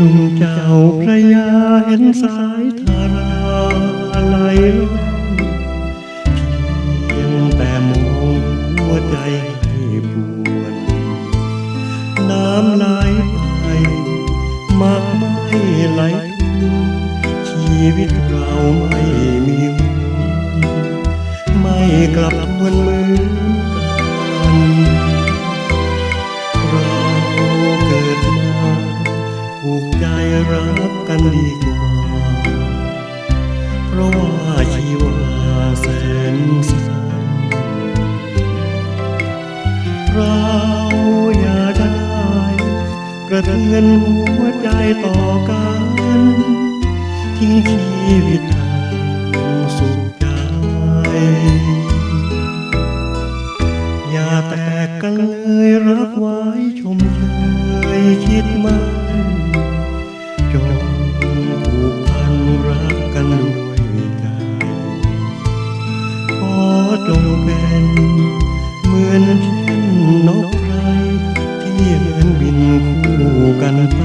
ลุงเก่าพระยาเห็นสายทาราไหลงเพียงแต่มองหัวใจให้ปวดน้ำไหลไปมากไม่ไหลชีวิตเราไม่มีไม่กลับวนมือ นดีกว่าเพราะว่าชีวาแสนสั้นเราอย่าได้กระเทือนหัวใจต่อกันทิ้งชีวิตทางสุขใจ อย่าแตกกันเลยรักไว้ชมเชยคิดมันจ นเช่นนกไพรที่เดินบินคู่กันไป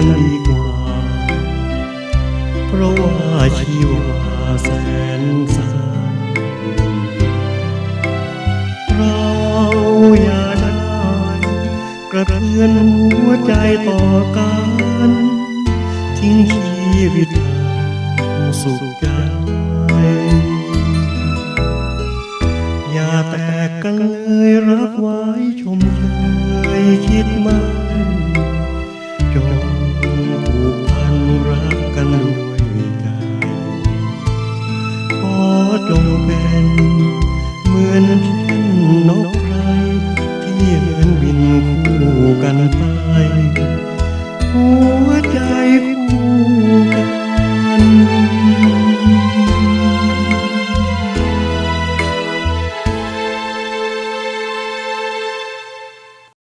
กันดีกว่า เพราะว่าชีวาแสนสั้นเราอย่าได้กระเทือนหัวใจต่อกันทิ้งชีวิตสุขใจอย่าแตกกันเลยรักไว้ชมเชยคิดมัน จงเป็น เหมือนเช่นนกไพร